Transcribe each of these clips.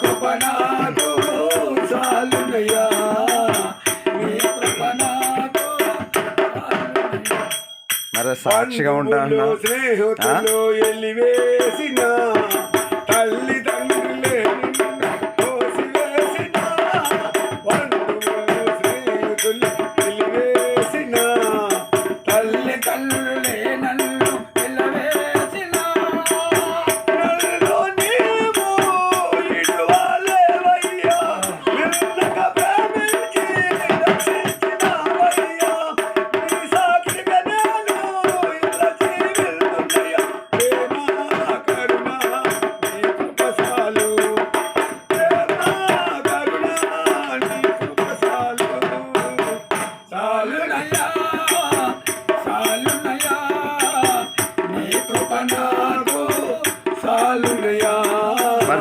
కృప నాకు చాలునయ్యా. మరి సాక్షిగా ఉంటా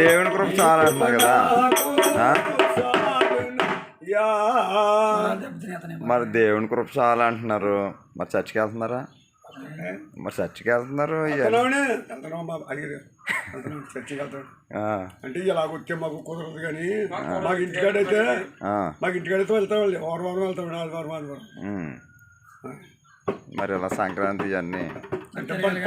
దేవుని కృప చాలా అంటున్నారు కదా. మరి దేవుని కృప చాలా అంటున్నారు. మరి చర్చికి వెళ్తున్నారా? మరి చర్చికి వెళ్తున్నారు అంటే ఇలా వచ్చే మాకు కుదరదు కానీ మాకు ఇంటికాడైతే మాకు ఇంటికాడైతే వెళ్తాం వాళ్ళు. వారం వారం వెళ్తాం వారం ఆదివారం ఉమ్. మరి ఇలా సంక్రాంతి ఇవన్నీ. అంటే పండగ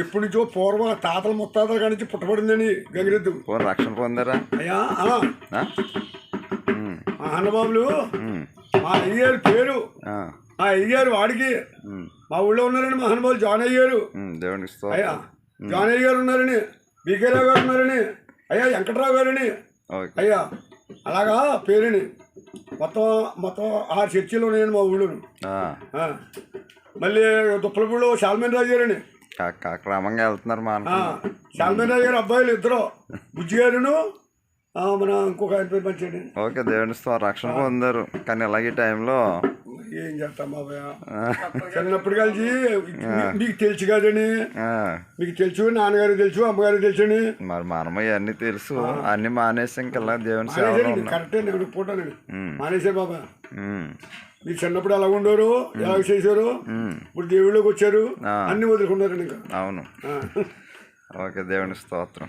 ఎప్పటి నుంచో పూర్వం తాతల ముత్తాతల కాడి నుంచి పుట్టబడిందని గంగిరెద్దు. పోనీ రక్షణ పొందారా? అయ్యా ఆ, ఆ? ఉమ్, మా అన్నబాబులు ఉమ్, మా అయ్యారు పేరు. ఆ, మా అయ్యారు వాడికి. ఉమ్, మా ఊళ్ళో ఉన్నారని మహానుభావులు జాన్ అయ్యారు ఉమ్, దేవునికి అయ్యా స్తోత్రం జాన్ అయ్య గారు ఉన్నారని బీకే రావు గారు ఉన్నారని అయ్యా వెంకట్రావు గారని. ఓకే. అయ్యా అలాగా పేరుని. మొత్తం మొత్తం ఆరు చర్చిలు ఉన్నాయండి మా ఊళ్ళో. మళ్ళీ దుప్పలపూడిలో శాల్మన్ రాజు క- క్రమంగా వెళ్తున్నారు మా శాల్మన్ రాజు గారు అబ్బాయిలు ఇద్దరు. బుజ్జి గారును మన ఇంకొక ఆయన పేరు మంచి ఓకే దేవుని స్తోత్రం. రక్షణ పొందారు. కానీ ఇలాగే ఈ టైంలో ఏం చేస్తాం బాబాయ్? చిన్నప్పుడు కలిసి మీకు తెలుసు కదండి. ఆ, మీకు తెలుసు నాన్నగారు తెలుసు అమ్మగారు తెలుసు అని మరి మనము ఇవన్నీ తెలుసు. అన్ని మానేసి ఇంకెలా దేవుని కరెక్టే పూటానండి ఉమ్, మానేశారు బాబా. మీరు చిన్నప్పుడు ఎలా ఉండరు ఎలా చేశారు ఇప్పుడు దేవుళ్ళకి వచ్చారు. అన్ని వదులుకున్నారండి ఇంకా. అవును. ఓకే దేవుని స్తోత్రం.